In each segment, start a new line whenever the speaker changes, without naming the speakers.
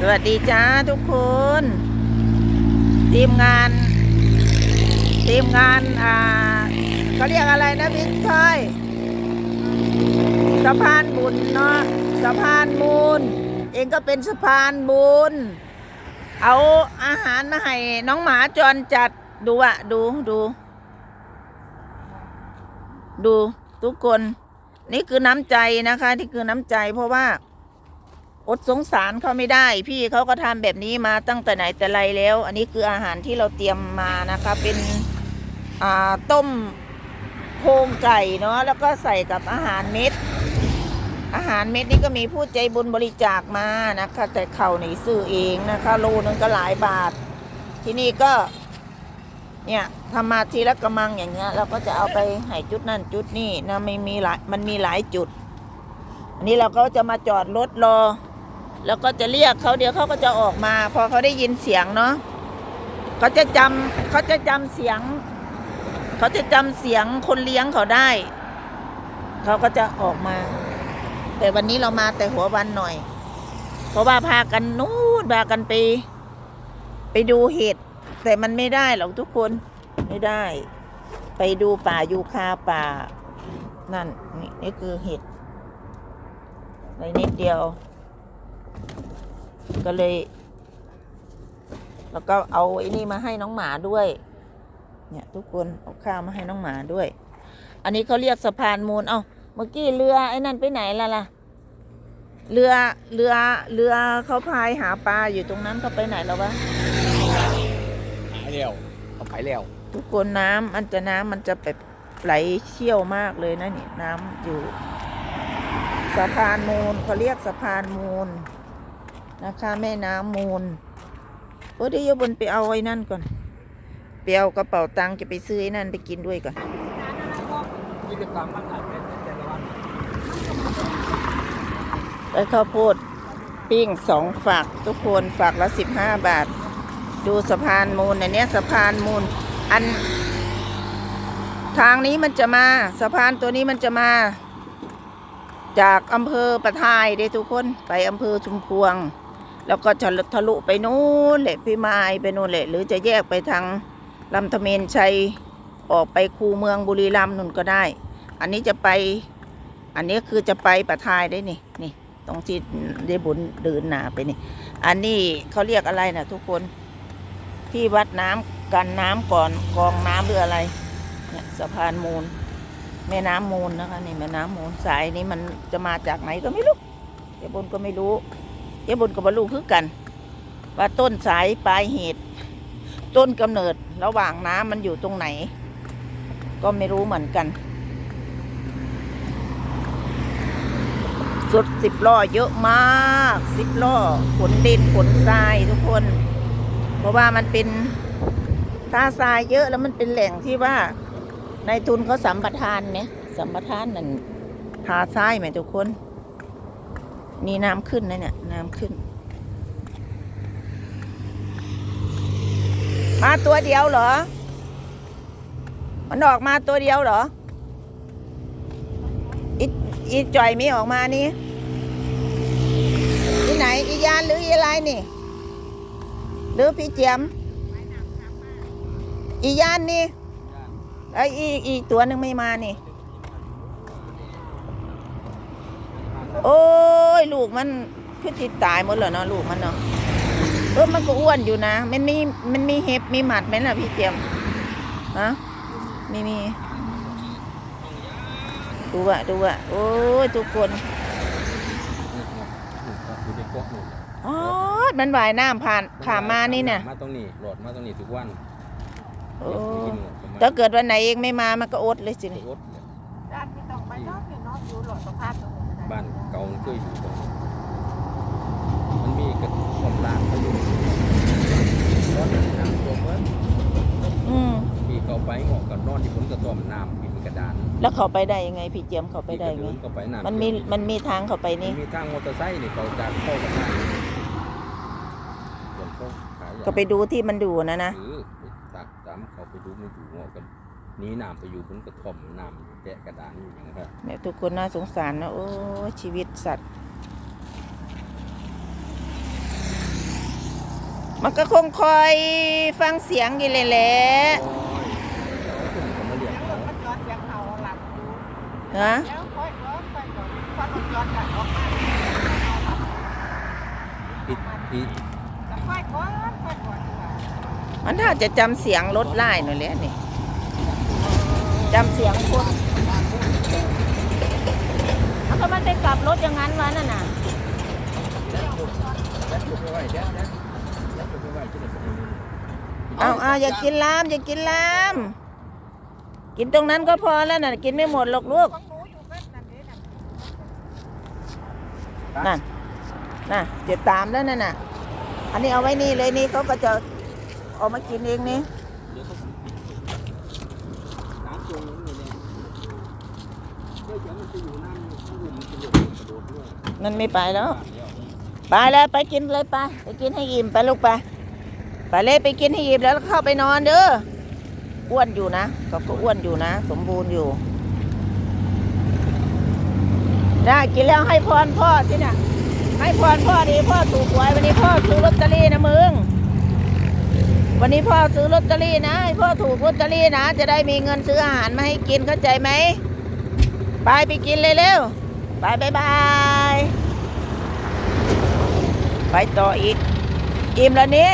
สวัสดีจ้าทุกคนทีมงานทีมงานอ่าเขาเรียกอะไรนะพี่ชอยสะพานบุญเนาะสะพานมูลเองก็เป็นสะพานบุญเอาอาหารมาให้น้องหมาจรจัดดูอะดูดู ดูทุกคน นี่คือน้ำใจนะคะ ที่คือน้ำใจเพราะว่า อดสงสารเขาไม่ได้ พี่เขาก็ทำแบบนี้มาตั้งแต่ไหนแต่ไรแล้ว อันนี้คืออาหารที่เราเตรียมมานะคะ เป็นอ่าต้มโครงไก่เนาะแล้วก็ใส่กับอาหารเม็ด อาหารเม็ดนี่ก็มีผู้ใจบุญบริจาคมานะคะ แต่เขาหนีซื้อเองนะคะโลนึงก็หลายบาท ที่นี่ก็ เนี่ยทำมาทีละกระมังอย่างเงี้ยเราก็จะเอาไปให้จุดนั่นจุดนี่นะไม่มีหลายมันมีหลายจุดอันนี้เราก็จะมาจอดรถรอ แล้วก็จะเรียกเขาเดี๋ยวเขาก็จะออกมา พอเขาได้ยินเสียงเนาะเขาจะจำเขาจะจำเสียง เขาจะจำเสียงคนเลี้ยงเขาได้ เขาก็จะออกมา แต่วันนี้เรามาแต่หัววันหน่อย เพราะว่าพากันนู้นพากันไป ไปดูเห็ดแต่มันไม่ได้หรอกทุกคนไม่ได้ ไปดูป่ายูคาป่า นั่นนี่นี่คือเห็ดในนิดเดียว ก็เลย แล้วก็เอาไอ้นี่มาให้น้องหมาด้วย เนี่ยทุกคนเอาข้าวมาให้น้องหมาด้วย อันนี้เขาเรียกสะพานมูลเอ้าเมื่อกี้เรือไอ้นั่นไปไหนล่ะล่ะ เรือเรือเรือเขาพายหาปลาอยู่ตรงนั้นเขาไปไหนแล้ววะ
หายแล้วเอาไปแล้ว
ทุกคนน้ำมันจะน้ำมันจะแบบไหลเชี่ยวมากเลยนะนี่น้ำอยู่ สะพานมูลเขาเรียกสะพานมูล นะคะแม่น้ำมูลโอ้เดี๋ยวโยบนไปเอาไอ้นั่นก่อนไปเอากระเป๋าตังค์จะไปซื้อไอ้นั่นไปกินด้วยก่อน
กิจกรรมบ้านหลังเป็นแต่ละวัน
ไปข้าวโพดปิ้งสองฝักทุกคนฝักละสิบห้าบาท ดูสะพานมูลอันเนี้ยสะพานมูลอัน ทางนี้มันจะมาสะพานตัวนี้มันจะมา จากอำเภอประทายเด้ทุกคนไปอำเภอชุมพวง แล้วก็ทะลุไปนู้นแหละพี่มายไปนู้นแหละ หรือจะแยกไปทางลำธเมนชัยออกไปคูเมืองบุรีรัมย์นู่นก็ได้ อันนี้จะไป อันนี้คือจะไปประทายได้นี่นี่ตรงที่ได้บุญเดินหนาไปนี่ อันนี้เขาเรียกอะไรนะทุกคนที่วัดน้ำกันน้ำก่อนกองน้ำหรืออะไรเนี่ยสะพานมูล แม่น้ำมูลนะคะนี่แม่น้ำมูลสายนี้มันจะมาจากไหนก็ไม่รู้เจ้าบนก็ไม่รู้ เจ้าบนกับบรรลุคือกัน ว่าต้นสายปลายเหตุ ต้นกำเนิดระหว่างน้ำมันอยู่ตรงไหน ก็ไม่รู้เหมือนกัน สุดสิบล้อเยอะมากสิบล้อขนดินขนทรายทุกคน เพราะว่ามันเป็นท่าทรายเยอะแล้วมันเป็นแหล่งที่ว่าในทุนเขาสัมปทานเนี่ยสัมปทานนั่นท่าทรายไหมทุกคน นี่น้ำขึ้นนะเนี่ย น้ำขึ้น มาตัวเดียวเหรอ มันออกมาตัวเดียวเหรออีอีจ่อยมีออกมานี่อีไหนอียานหรืออีอะไรนี่ หรือพี่เจียม อียานนี่ไออีอีตัวหนึ่งไม่มานี่ โอ้ยลูกมันคือติดตายหมดแล้วเนาะลูกมันเนาะเออมันก็อ้วนอยู่นะ มันมีมันมีเห็บมีหมัดไหมล่ะพี่เจียมฮะไม่มีดูอะดูอะโอ้ยทุกคน
อยู่ในกล้องหนู
อ๋อมันว่ายน้ำผ่านผ่านมานี่น่ะ
มาตรงนี้โหลดมาตรงนี้ทุกวัน
โอ้ถ้าเกิดวันไหนเองไม่มามันก็อดเลยสิ
ไป
นี่
อด
ด้านไม่ต้องไปนอกอยู่นอกอยู่หลอดสภาพตรงนี้ก็ได้
บ้านเก่ามันเคยอยู่ตรงนี้มันมีกระท่อมล้างเขาอยู่ตอนนั้นน้ำท่วมเมื่อ
อืม
พี่เขาไปงอกกับนอนที่บนกระท่อมน้ำปิดกระดาน
แล้วเขาไปได้ยังไงพี่เจียมเขาไปได้
พี่
ไง
ก็เดินเข้าไปน้ำ
มันมีมันมีทางเขาไป
มั
นี่
นมีทางมอเตอร์ไซค์นี่เขาจากเข้ากับน้ำเดี๋ยวเขาขายยา
ก็ไปดูที่มันดูนะนะ
หรือไปตักตามเขาไปดูมันอยู่งอกกันห นี้น้ำไปอยู่บนกระท่อมน้ำแกะกระดานอยู่อย่างนั้นครับ
เนี่ยทุกคนน่าสงสารนะโอ้ยชีวิตสัตว์ มันก็คงคอยฟังเสียงอยู่เลยแหละ
โอ้ยเอาขึ้นก็มาเรียก
เดี๋ยว
เขา
รถมันจอดเสียงเขาหลับอยู่
ฮะ
เดี๋ยวค่อยรถค่อยก่อนควันรถจอดกันออกมา
ปิดปิด
จะค่อยก่อนค่อยก่อนดีกว่า
มันถ้าจะจำเสียงรถไล่หน่อยแหละนี่ จำเสียงคนแล้วก็มันไปกลับรถอย่างนั้นวะนั่นน่ะ
เอา
เอาอย่ากินลามอย่ากินลาม กินตรงนั้นก็พอแล้วน่ะ กินไม่หมดหรอกลูก
ของหนูอยู่แม่นั่นเด้นั่น
นั่นน่ะจะตามแล้วนั่นน่ะ อันนี้เอาไว้นี่เลยนี่เขาก็จะเออกมากินเองนี่
มัน
ไม่ไปแล้ว ไปแล้วไปกินเลยไป ไปกินให้อิ่มไปลูกไป ไปเลยไปกินให้อิ่มแล้วเข้าไปนอนเด้อ อ้วนอยู่นะก็ก็อ้วนอยู่นะ สมบูรณ์อยู่นะกินแล้วให้พรพ่อสินะให้พรพ่อดีพ่อถูกหวยวันนี้พ่อซื้อลอตเตอรี่นะมึง วันนี้พ่อซื้อลอตเตอรี่นะให้พ่อถูกลอตเตอรี่นะ จะได้มีเงินซื้ออาหารมาให้กินเข้าใจไหม ไปไปกินเลยเร็วไปบายบายไปต่ออีก อิ่มแล้วนี้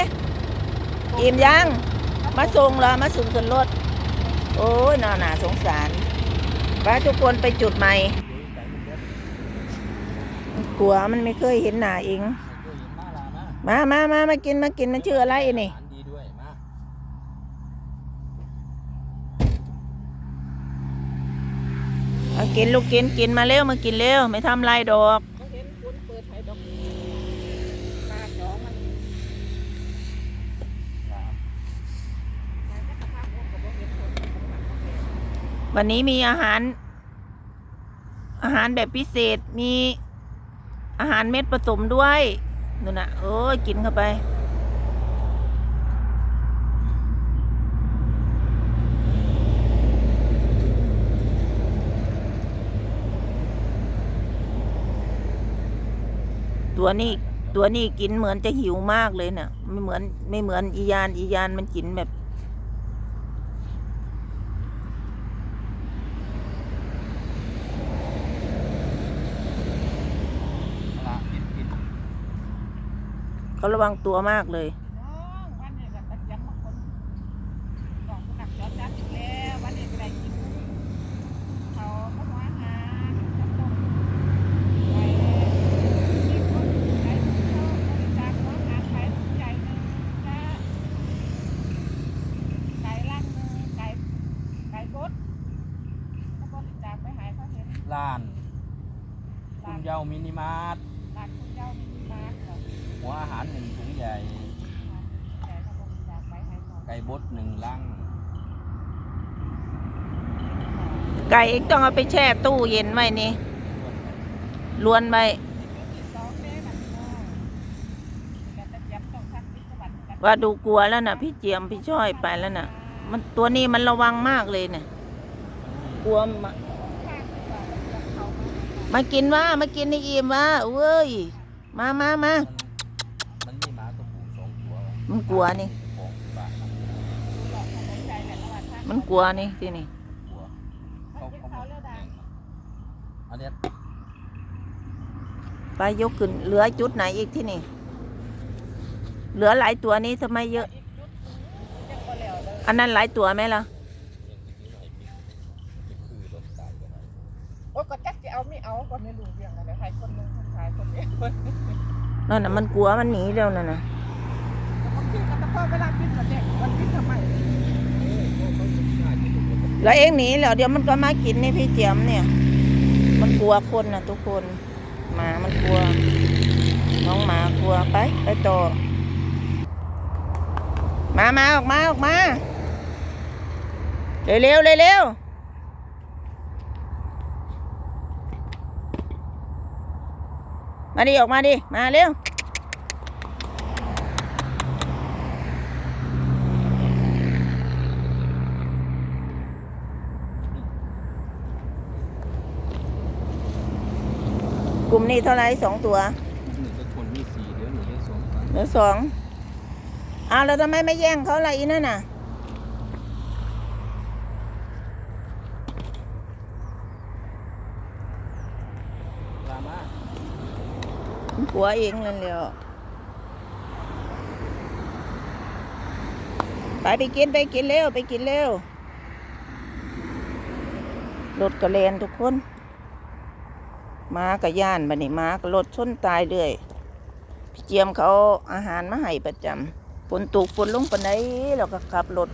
อิ่มยัง มาส่งเหรอมาส่งขึ้นรถ โอ้ยน่าหนาสงสารไปทุกคนไปจุดใหม่ กลัวมันไม่เคยเห็นหนาเองมามามามากินมากินมันชื่ออะไรนี่
อาหารดีด้วยมา
เอา กินลูกกินกินมาเร็วมากินเร็วไม่ทำไรดอก
เขาเห็นคุณเปิดไฟดอกตาจองมันมันจะทำองค์กับบ่เห็นคน
วันนี้มีอาหาร อาหารแบบพิเศษมีอาหารเม็ดผสมด้วยนู่นน่ะ โอ้ยกินเข้าไป ตัวนี้ตัวนี้กินเหมือนจะหิวมากเลยเนะ่ะไม่เหมือนไม่เหมือนอียานอียานมันกินแบบ
เอาละปิดปิด
เขาระวังตัวมากเลย
น้องวันนี้ก็ตะเกียบมาคนน้องผู้หนักจอดจัดอีกแล้ววันนี้ก็ได้กินเขาก็หัวอาหารข้าวต้มไปที่คนใจเขาบริจาคหัวอาหารไปใจหนึ่งจ้าไก่ล่างหนึ่งไก่ไก่บดแล้วบริจาคไปใหายเขาเห็น
ล้าน คุ
ร้า
ณ
น
เยามินิมาร์ท
ร้านคุณเจ้ามีมาร์คเหรอ
หัวอาหารหนึ่งถุงใหญ่
แต่เขาบริจาคไปใหายหมด
ไก่บดหนึ่งลัง
ไก่เองต้องเอาไปแช่ตู้เย็นไว้นี่ลวนไว้
ที่สองเด้บัดนี้แต่ตะเกียบต้องทักพิศวรรณกัน
ว่าดูกลัวแล้วนะพี่เจียมพี่ช่อยไปแล้วนะมันตัวนี้มันระวังมากเลยเนี่ยกลัวมา
ข้างดีกว่าตะเกียบเขา มา
มากินว่ามากินในอิ่มว่าเว้ย มามามา
มันมีหมาตัวผู้สองตัว
มันกลัวนี่
ของบ้านมัน
ดูหลอกเขาสนใจแหละระหว่างทาง
มันกลัวนี่ที่นี่
กลัว
เขากินเขาเลือดดัง
อันเนี้ย
ไปยกขึ้นเหลือจุดไหนอีกที่นี่ เหลือหลายตัวนี้ทำไมเยอะ
อีกจุดหนึ่งยังบ่แล้วเลย
อันนั้นหลายตัวไหมล่ะ
คือรถตายกันนะ
โอ้ก็จักจะ เอาไม่เอาก็ไม่รู้เรื่องอะไรใครคนหนึงคนขายคนเดียวคน
นั่นน่ะมันกลัวมันหนีแล้วนั่นน่ะ
บางทีก็ตะโกนเวลาพิษก็เด็กมันพิษทำไม
แล้วเองหนีแล้วเดี๋ยวมันก็มากินนี่พี่เจียมเนี่ย มันกลัวคนนะทุกคนหมามันกลัว น้องหมากลัวไปไปต่อมามาออกมาออกมาเร็วเร็วเร็วเร็ว มาดิออกมาดิ มาเร็ว กลุ่มนี้เท่าไหรสองตัว
หนึ่งก็คนมีสี่เดี๋ยวหนึ่งได้สองตัน
เหลือสองอ้าวแล้วทำไมไม่แย่งเขาล่ะอีนั่นน่ะ
ลามา
ผัวเองนั่นแหละไปไปกินไปกินเร็วไปกินเร็วรถกระเลนทุกคนม้ากับย่านบันนี้ม้ากับรถชนตายเรื่อยพี่เจียมเขาอาหารมาให้ประจำฝนตกฝนลงปานใดเราก็ขับรถ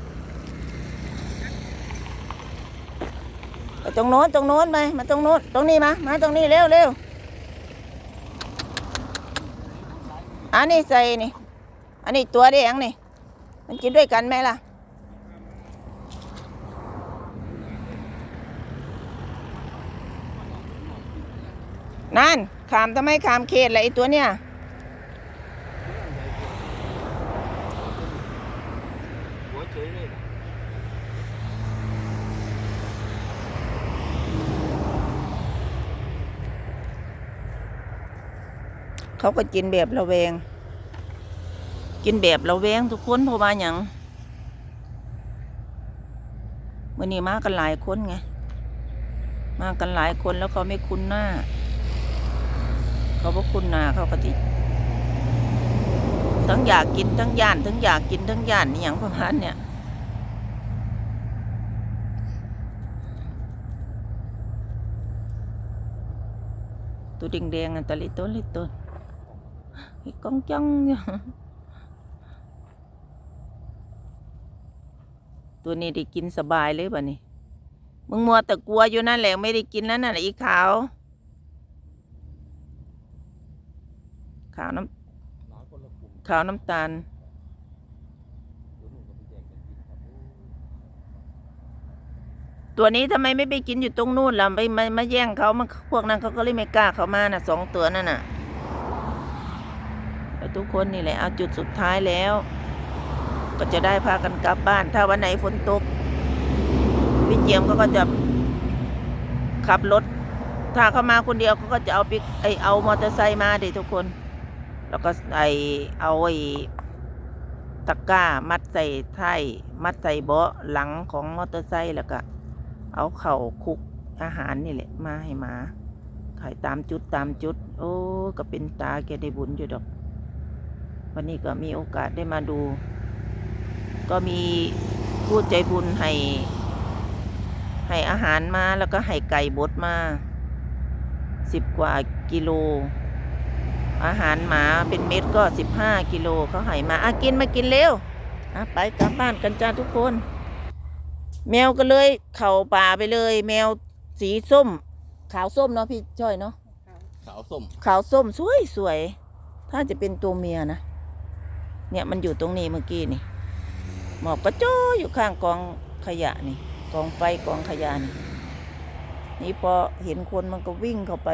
ตรงโน้นตรงโน้นไปมาตรงโน้นตรงนี้มา มาตรงนี้เร็วเร็ว อันนี้ใส่นี่ อันนี้ตัวแดงนี่ มันกินด้วยกันไหมล่ะ นั่นขามทำไมขามเขตละไอตัวเนี่ย
หัวเฉยเลยนะ
เขาก็กินแบบระแวง กินแบบระแวงทุกคนเพราะว่าอย่างวันนี้มากันหลายคนไง มากันหลายคนแล้วเขาไม่คุ้นหน้า เขาบ่คุ้นหน้าเขาก็จิทั้งอยากกินทั้งย่านทั้งอยากกินทั้งย่านอย่างประมาณเนี่ยตัวแดงๆอันตะลิต้นลิต้น อีกกองจังอยู่ตัวนี้ได้กินสบายเลยป่ะนี่มึงมัวแต่กลัวอยู่นั่นแหละไม่ได้กินแล้วนั่นน่ะอีขาว ขาวน้ำขาวน้ำตาลตัวนี้ทำไมไม่ไปกินอยู่ตรงนู่นล่ะไปมาแย่งเขามาพวกนั้นเขาก็เลยไม่กล้าเขามาน่ะสองตัวนั่นน่ะ ทุกคนนี่แหละเอาจุดสุดท้ายแล้ว ก็จะได้พากันกลับบ้าน ถ้าวันไหนฝนตกพี่เจียมก็จะขับรถ ถ้าเขามาคนเดียวเขาก็จะเอาปิกไอเอามอเตอร์ไซค์มาเด็ทุกคน แล้วก็ไอเอาไอตะกร้ามัดใส่ท้ายมัดใส่เบาะหลังของมอเตอร์ไซค์แล้วก็ เอาเข่าคุกอาหารนี่แหละมาให้หมาขายตามจุดตามจุด โอ้ ก็เป็นตาแกได้บุญอยู่ดอก วันนี้ก็มีโอกาสได้มาดู ก็มีผู้ใจบุญให้ให้อาหารมาแล้วก็ให้ไก่บดมาสิบกว่ากิโล อาหารหมาเป็นเม็ดก็สิบห้ากิโลเขาให้มาอะกินมากินเร็วอะไปกลับบ้านกันจ้าทุกคน แมวก็เลยเข่าป่าไปเลย แมวสีส้ม ขาวส้มเนาะพี่จ้อยเนาะ
ขาวส้ม
ขาวส้มสวยสวย ถ้าจะเป็นตัวเมียนะ เนี่ยมันอยู่ตรงนี้เมื่อกี้นี่ หมอบกระโจอยู่ข้างกองขยะนี่กองไฟกองขยะนี่นี่พอเห็นคนมันก็วิ่งเข้าไป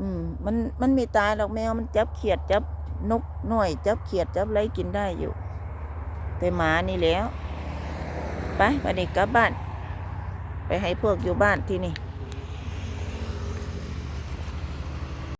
อืม มันมันมีตายหรอกแมวมันจับเขียดจับนกหน่อย จับเขียดจับอะไรกินได้อยู่ แต่หมานี่แล้ว ไปไปเด็กกลับบ้าน ไปให้พวกอยู่บ้านที่นี่